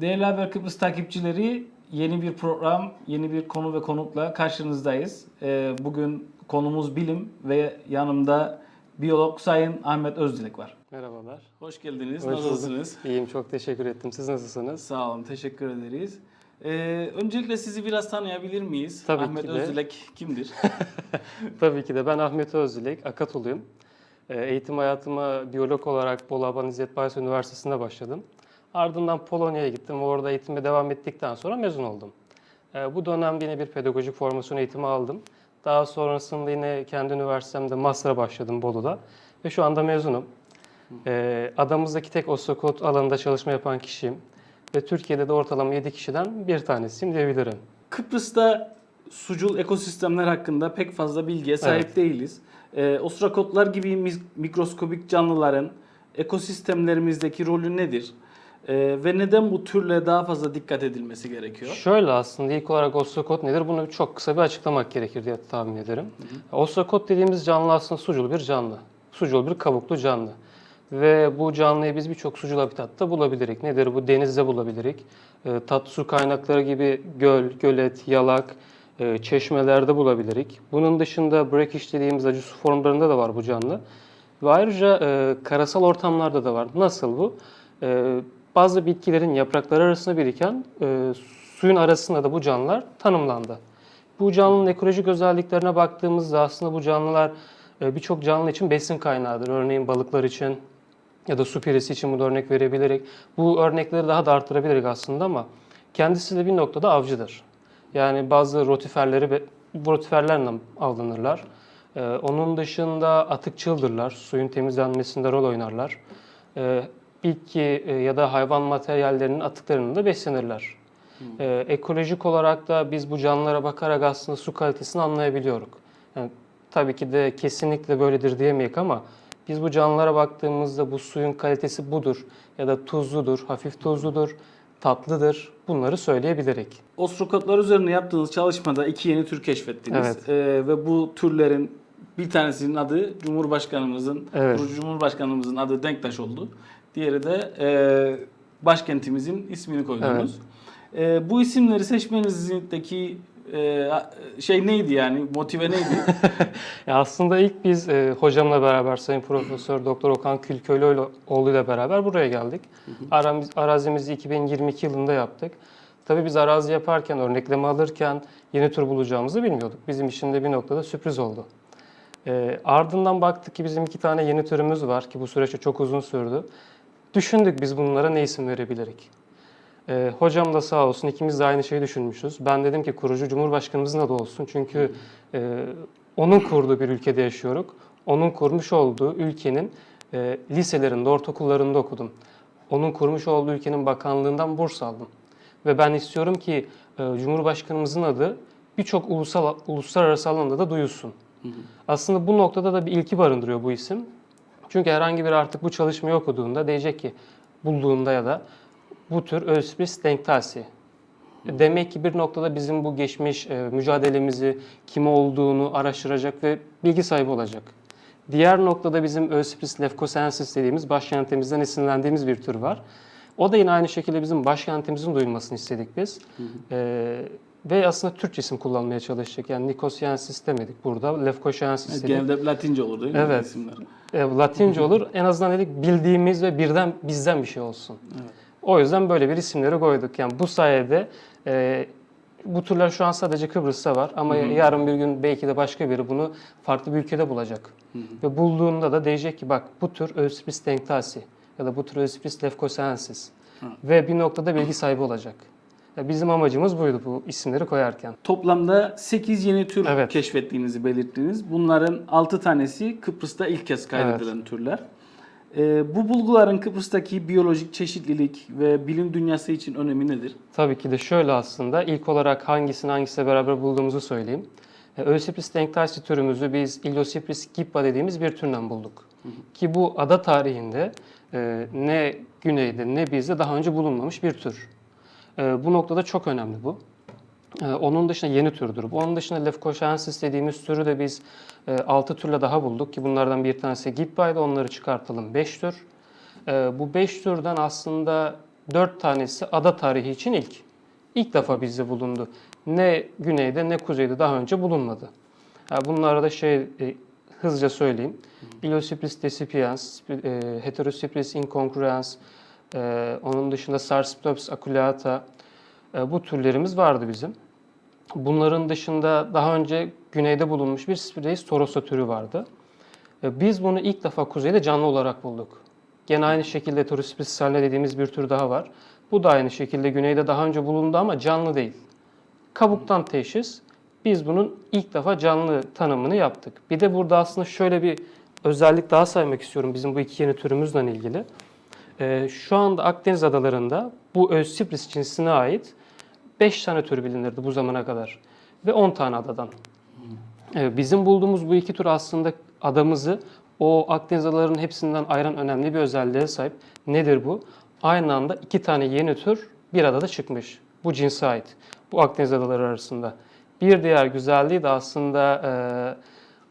Değerli Haber Kıbrıs takipçileri yeni bir program, yeni bir konu ve konukla karşınızdayız. Ee, Bugün konumuz bilim ve yanımda biyolog Sayın Ahmet Özdilek var. Merhabalar. Hoş geldiniz. Hoş bulduk. Nasılsınız? İyiyim, çok teşekkür ettim. Siz nasılsınız? Sağ olun, teşekkür ederiz. Ee, öncelikle sizi biraz tanıyabilir miyiz? Tabii Ahmet ki de. Özdilek kimdir? Tabii ki de ben Ahmet Özdilek, Akatoluyum. Ee, Eğitim hayatıma biyolog olarak Bolu Aban İzzet Bayes Üniversitesi'nde başladım. Ardından Polonya'ya gittim orada eğitime devam ettikten sonra mezun oldum. Ee, Bu dönemde yine bir pedagojik formasyon eğitimi aldım. Daha sonrasında yine kendi üniversitemde master'a başladım Bolu'da ve şu anda mezunum. Ee, Adamızdaki tek osteokot alanında çalışma yapan kişiyim ve Türkiye'de de ortalama 7 kişiden bir tanesiyim diyebilirim. Kıbrıs'ta sucul ekosistemler hakkında pek fazla bilgiye sahip Evet. değiliz. Ostrakotlar gibi mikroskobik canlıların ekosistemlerimizdeki rolü nedir? Ee, ve neden bu türle daha fazla dikkat edilmesi gerekiyor? Şöyle aslında ilk olarak osteokot nedir? Bunu çok kısa bir açıklamak gerekir diye tahmin ederim. Osteokot dediğimiz canlı aslında sucul bir canlı. Sucul bir kabuklu canlı. Ve bu canlıyı biz birçok sucul habitatta bulabilirik. Nedir bu? Denizde bulabilirik. E, tatlı su kaynakları gibi göl, gölet, yalak, e, çeşmelerde bulabilirik. Bunun dışında brackish dediğimiz acı su formlarında da var bu canlı. Ve ayrıca e, karasal ortamlarda da var. Nasıl bu? E, bazı bitkilerin yaprakları arasında biriken e, suyun arasında da bu canlılar tanımlandı. Bu canlının ekolojik özelliklerine baktığımızda aslında bu canlılar e, birçok canlı için besin kaynağıdır. Örneğin balıklar için ya da su piresi için bu örnek verebilirik. Bu örnekleri daha da arttırabiliriz aslında ama kendisi de bir noktada avcıdır. Yani bazı rotiferleri rotiferlerle avlanırlar. Ee, onun dışında atıkçıldırlar. Suyun temizlenmesinde rol oynarlar. Ee, bitki e, ya da hayvan materyallerinin atıklarını da beslenirler. Ee, ekolojik olarak da biz bu canlılara bakarak aslında su kalitesini anlayabiliyoruz. Yani, tabii ki de kesinlikle böyledir diyemeyik ama biz bu canlılara baktığımızda bu suyun kalitesi budur ya da tuzludur, hafif tuzludur, tatlıdır bunları söyleyebilirik. Ostrakotlar üzerine yaptığınız çalışmada iki yeni tür keşfettiniz. Evet. Ee, ve bu türlerin bir tanesinin adı Cumhurbaşkanımızın, Evet. Cumhurbaşkanımızın adı Denktaş oldu. Diğeri de e, başkentimizin ismini koydunuz. E, bu isimleri seçmenizdeki e, şey neydi yani? Motive neydi? Ya aslında ilk biz e, hocamla beraber Sayın Profesör Doktor Okan Külköylüoğlu ile beraber buraya geldik. Aramiz, arazimizi 2022 yılında yaptık. Tabii biz arazi yaparken, örnekleme alırken yeni tür bulacağımızı bilmiyorduk. Bizim için de bir noktada sürpriz oldu. E, ardından baktık ki bizim iki tane yeni türümüz var ki bu süreçte çok uzun sürdü. Düşündük biz bunlara ne isim verebilirik? Ee, hocam da sağ olsun ikimiz de aynı şeyi düşünmüşüz. Ben dedim ki kurucu Cumhurbaşkanımızın adı olsun. Çünkü e, onun kurduğu bir ülkede yaşıyoruz. Onun kurmuş olduğu ülkenin e, liselerinde, ortaokullarında okudum. Onun kurmuş olduğu ülkenin bakanlığından burs aldım. Ve ben istiyorum ki e, Cumhurbaşkanımızın adı birçok ulusal uluslararası alanda da duyulsun. Aslında bu noktada da bir ilki barındırıyor bu isim. Çünkü herhangi bir artık bu çalışmayı okuduğunda diyecek ki bulduğunda ya da bu tür Öspris denktasi. Demek ki bir noktada bizim bu geçmiş e, mücadelemizi, kim olduğunu araştıracak ve bilgi sahibi olacak. Diğer noktada bizim Öspris lefkosensis dediğimiz başkentimizden esinlendiğimiz bir tür var. O da yine aynı şekilde bizim başkentimizin duyulmasını istedik biz. E, ve aslında Türkçe isim kullanmaya çalıştık. Yani Nikosiensis demedik burada, Lefkoşensis dedik. Genelde hep Latince olur değil mi Evet. isimler? E, Latince olur. En azından dedik bildiğimiz ve birden bizden bir şey olsun. Evet. O yüzden böyle bir isimleri koyduk. Yani bu sayede e, bu türler şu an sadece Kıbrıs'ta var ama yarın bir gün belki de başka biri bunu farklı bir ülkede bulacak. Ve bulduğunda da diyecek ki bak bu tür Öspris denktasi ya da bu tür Öspris lefkosensis ve bir noktada bilgi sahibi olacak. Bizim amacımız buydu bu isimleri koyarken. Toplamda 8 yeni tür Evet. keşfettiğinizi belirttiniz. Bunların 6 tanesi Kıbrıs'ta ilk kez kaydedilen türler. Ee, bu bulguların Kıbrıs'taki biyolojik çeşitlilik ve bilim dünyası için önemi nedir? Tabii ki de şöyle aslında ilk olarak hangisini hangisiyle beraber bulduğumuzu söyleyeyim. E, Ösipris denktasi türümüzü biz Iliosipris gippa dediğimiz bir türden bulduk. Ki bu ada tarihinde e, ne güneyde ne bizde daha önce bulunmamış bir tür. E, bu noktada çok önemli bu. E, onun dışında yeni türdür. bu. Onun dışında Lefkoşensis dediğimiz türü de biz 6 türle daha bulduk ki bunlardan bir tanesi Gippa'ydı. Onları çıkartalım 5 tür. E, bu 5 türden aslında Dört tanesi ada tarihi için ilk. İlk defa bizde bulundu. Ne güneyde ne kuzeyde daha önce bulunmadı. Ha, bunlara da şey e, hızlıca söyleyeyim. Iliosipris decipiens, e, Heterosipris incongruens, e, onun dışında Sarciptops aculeata e, bu türlerimiz vardı bizim. Bunların dışında daha önce güneyde bulunmuş bir Spireis torosa türü vardı. E, Biz bunu ilk defa kuzeyde canlı olarak bulduk. Gene aynı şekilde Heterospis salina dediğimiz bir tür daha var. Bu da aynı şekilde güneyde daha önce bulundu ama canlı değil. Kabuktan teşhis. Biz bunun ilk defa canlı tanımını yaptık. Bir de burada aslında şöyle bir özellik daha saymak istiyorum bizim bu iki yeni türümüzle ilgili. Ee, şu anda Akdeniz adalarında bu Ösipris cinsine ait 5 tane tür bilinirdi bu zamana kadar. Ve 10 tane adadan. Ee, bizim bulduğumuz bu iki tür aslında adamızı o Akdeniz adalarının hepsinden ayıran önemli bir özelliğe sahip. Nedir bu? Aynı anda iki tane yeni tür bir adada çıkmış. Bu cinse ait. Bu Akdeniz adaları arasında. Bir diğer güzelliği de aslında e,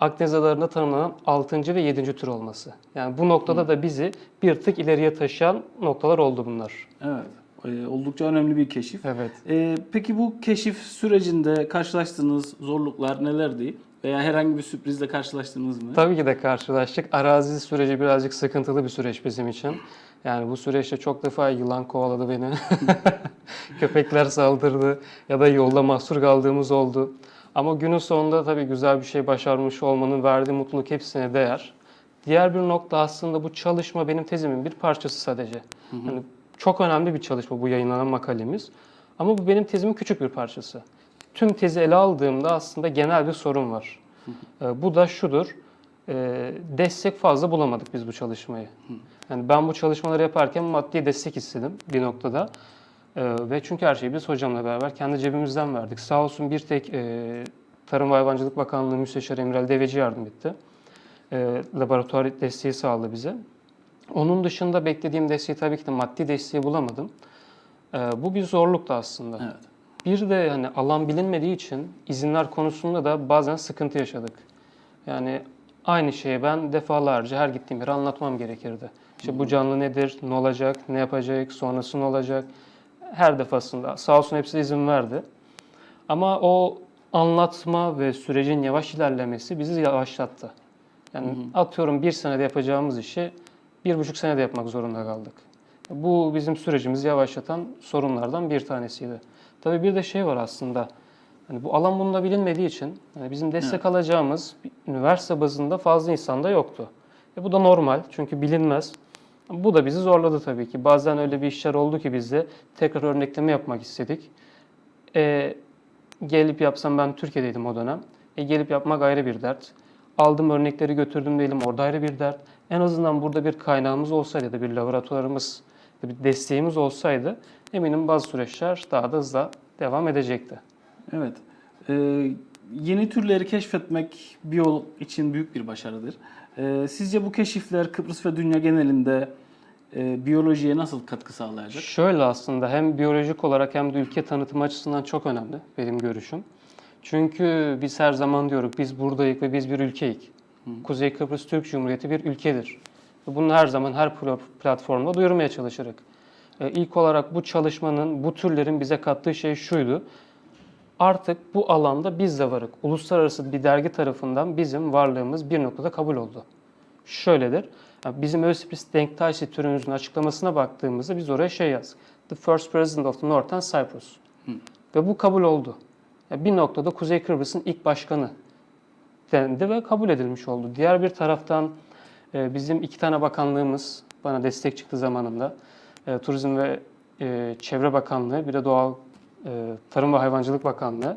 Akdeniz adalarında tanımlanan 6. ve 7. tür olması. Yani bu noktada da bizi bir tık ileriye taşıyan noktalar oldu bunlar. Evet. Ee, oldukça önemli bir keşif. Evet. Ee, peki bu keşif sürecinde karşılaştığınız zorluklar nelerdi? Veya herhangi bir sürprizle karşılaştınız mı? Tabii ki de karşılaştık. Arazi süreci birazcık sıkıntılı bir süreç bizim için. Yani bu süreçte çok defa yılan kovaladı beni. Köpekler saldırdı ya da yolda mahsur kaldığımız oldu. Ama günün sonunda tabii güzel bir şey başarmış olmanın verdiği mutluluk hepsine değer. Diğer bir nokta aslında bu çalışma benim tezimin bir parçası sadece. Yani çok önemli bir çalışma bu yayınlanan makalemiz. Ama bu benim tezimin küçük bir parçası. Tüm tezi ele aldığımda aslında genel bir sorun var. Ee, bu da şudur. Ee, destek fazla bulamadık biz bu çalışmayı. Yani ben bu çalışmaları yaparken maddi destek istedim bir noktada. Ee, ve çünkü her şeyi biz hocamla beraber kendi cebimizden verdik. Sağ olsun bir tek e, Tarım ve Hayvancılık Bakanlığı Müsteşarı Emrel Deveci yardım etti. E, laboratuvar desteği sağladı bize. Onun dışında beklediğim desteği tabii ki de maddi desteği bulamadım. E, bu bir zorluktu aslında. Evet. Bir de hani alan bilinmediği için izinler konusunda da bazen sıkıntı yaşadık. Yani aynı şeyi ben defalarca her gittiğim yere anlatmam gerekirdi. İşte bu canlı nedir, ne olacak, ne yapacak, sonrası ne olacak. Her defasında sağ olsun hepsi izin verdi. Ama o anlatma ve sürecin yavaş ilerlemesi bizi yavaşlattı. Yani atıyorum bir senede yapacağımız işi bir buçuk senede yapmak zorunda kaldık. Bu bizim sürecimizi yavaşlatan sorunlardan bir tanesiydi. Tabii bir de şey var aslında. Hani bu alan bununla bilinmediği için hani bizim destek alacağımız bir üniversite bazında fazla insanda yoktu. E bu da normal çünkü bilinmez. Bu da bizi zorladı tabii ki. Bazen öyle bir işler oldu ki bizde tekrar örnekleme yapmak istedik. E, gelip yapsam ben Türkiye'deydim o dönem. E, gelip yapmak ayrı bir dert. Aldım örnekleri götürdüm diyelim orada ayrı bir dert. En azından burada bir kaynağımız olsaydı ya da bir laboratuvarımız, bir desteğimiz olsaydı eminim bazı süreçler daha da hızla devam edecekti. Evet. Ee, yeni türleri keşfetmek biyolog için büyük bir başarıdır. Ee, sizce bu keşifler Kıbrıs ve dünya genelinde e, biyolojiye nasıl katkı sağlayacak? Şöyle aslında hem biyolojik olarak hem de ülke tanıtımı açısından çok önemli benim görüşüm. Çünkü biz her zaman diyoruz biz buradayız ve biz bir ülkeyik. Kuzey Kıbrıs Türk Cumhuriyeti bir ülkedir. Bunu her zaman her pl- platformda duyurmaya çalışırız. Ee, İlk olarak bu çalışmanın, bu türlerin bize kattığı şey şuydu. Artık bu alanda biz de varık. Uluslararası bir dergi tarafından bizim varlığımız bir noktada kabul oldu. Şöyledir. Bizim Ösipris Denktaşi türümüzün açıklamasına baktığımızda biz oraya şey yazdık. The first president of the Northern Cyprus. Ve bu kabul oldu. Bir noktada Kuzey Kıbrıs'ın ilk başkanı dendi ve kabul edilmiş oldu. Diğer bir taraftan e, bizim iki tane bakanlığımız bana destek çıktı zamanında. E, Turizm ve e, Çevre Bakanlığı, bir de Doğal Tarım ve Hayvancılık Bakanlığı.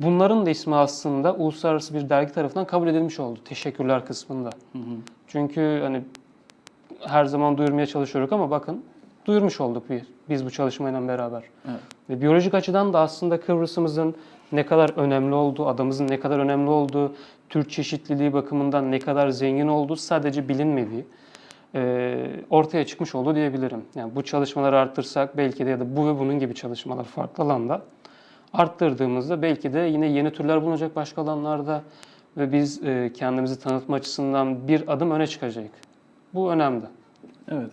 Bunların da ismi aslında uluslararası bir dergi tarafından kabul edilmiş oldu teşekkürler kısmında. Çünkü hani her zaman duyurmaya çalışıyoruz ama bakın duyurmuş olduk bir, biz bu çalışmayla beraber. Evet. Ve biyolojik açıdan da aslında Kıbrıs'ımızın ne kadar önemli olduğu, adamızın ne kadar önemli olduğu, tür çeşitliliği bakımından ne kadar zengin olduğu sadece bilinmediği e, ortaya çıkmış oldu diyebilirim. Yani bu çalışmaları arttırsak belki de ya da bu ve bunun gibi çalışmalar farklı alanda arttırdığımızda belki de yine yeni türler bulunacak başka alanlarda ve biz e, kendimizi tanıtma açısından bir adım öne çıkacak. Bu önemli. Evet.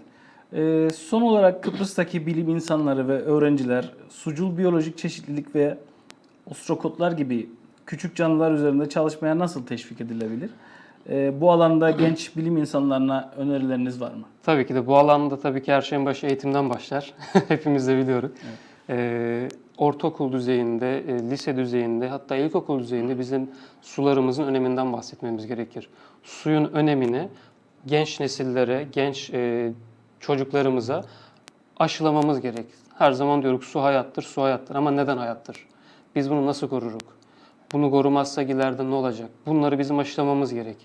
Ee, son olarak Kıbrıs'taki bilim insanları ve öğrenciler sucul biyolojik çeşitlilik ve ostrokotlar gibi küçük canlılar üzerinde çalışmaya nasıl teşvik edilebilir? Ee, bu alanda genç bilim insanlarına önerileriniz var mı? Tabii ki de bu alanda tabii ki her şeyin başı eğitimden başlar. Hepimiz de biliyoruz. Ee, ortaokul düzeyinde, e, lise düzeyinde hatta ilkokul düzeyinde bizim sularımızın öneminden bahsetmemiz gerekir. Suyun önemini genç nesillere, genç e, çocuklarımıza aşılamamız gerek. Her zaman diyoruz su hayattır, su hayattır ama neden hayattır? Biz bunu nasıl koruruk? Bunu korumazsak ileride ne olacak? Bunları bizim aşılamamız gerek.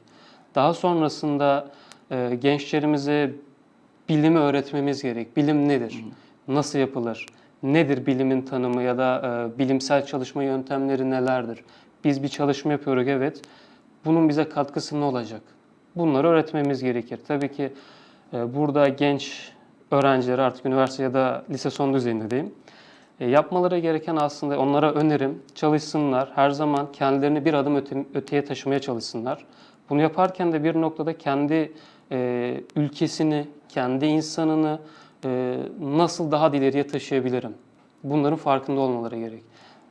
Daha sonrasında e, gençlerimize bilimi öğretmemiz gerek. Bilim nedir? Nasıl yapılır? Nedir bilimin tanımı ya da e, bilimsel çalışma yöntemleri nelerdir? Biz bir çalışma yapıyoruz evet. Bunun bize katkısı ne olacak? Bunları öğretmemiz gerekir. Tabii ki e, burada genç öğrenciler artık üniversite ya da lise son düzeyinde diyeyim. E, yapmaları gereken aslında onlara önerim çalışsınlar. Her zaman kendilerini bir adım öte, öteye taşımaya çalışsınlar. Bunu yaparken de bir noktada kendi e, ülkesini, kendi insanını e, nasıl daha da ileriye taşıyabilirim? Bunların farkında olmaları gerek.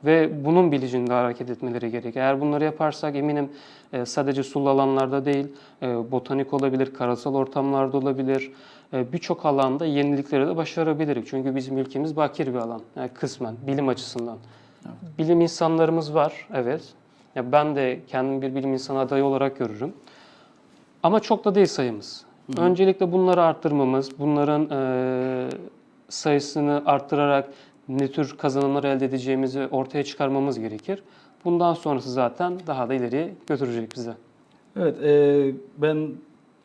Ve bunun bilincinde hareket etmeleri gerek. Eğer bunları yaparsak eminim e, sadece sulu alanlarda değil, e, botanik olabilir, karasal ortamlarda olabilir, e, birçok alanda yenilikleri de başarabiliriz. Çünkü bizim ülkemiz bakir bir alan, yani kısmen, bilim açısından. Bilim insanlarımız var, evet. Ya ben de kendimi bir bilim insanı adayı olarak görürüm. Ama çok da değil sayımız. Öncelikle bunları arttırmamız, bunların e, sayısını arttırarak ne tür kazanımlar elde edeceğimizi ortaya çıkarmamız gerekir. Bundan sonrası zaten daha da ileriye götürecek bize. Evet, e, ben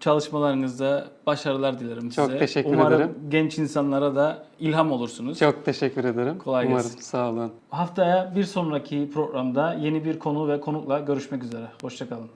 çalışmalarınızda başarılar dilerim Çok size. teşekkür Umarım ederim. genç insanlara da ilham olursunuz. Çok teşekkür ederim. Kolay Umarım gelsin. sağ olun. Haftaya bir sonraki programda yeni bir konu ve konukla görüşmek üzere. Hoşçakalın.